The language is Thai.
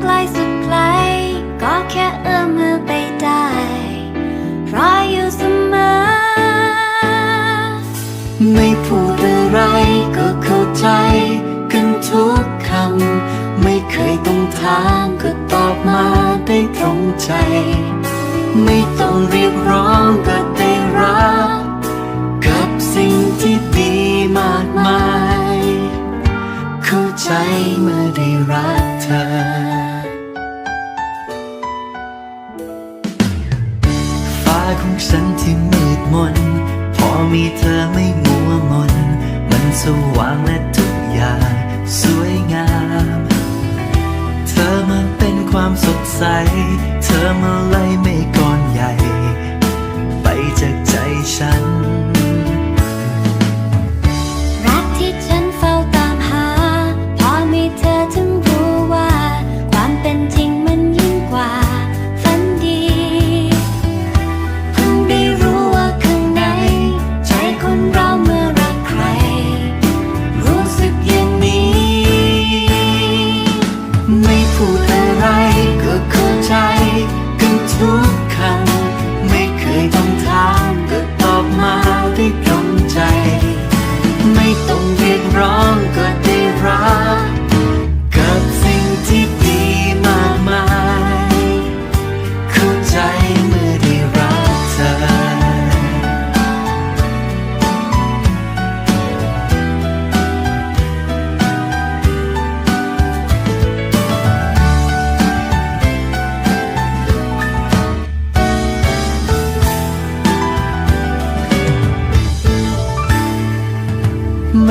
ไกลสุดไกล ก็แค่เอื้อมมือไปได้ เพรออยู่เสมอ ไม่พูดอะไรก็เข้าใจ กันทุกคำ ไม่เคยต้องถามก็ตอบมาได้ตรงใจ ไม่ต้องเรียกร้องก็ได้รับ กับสิ่งที่ดีมากมาย เข้าใจเมื่อได้รักเธอ ของฉันที่มืดมน พอมีเธอไม่มัวมน มันสว่างและทุกอย่าง สวยงาม เธอมาเป็นความสดใส เธอมา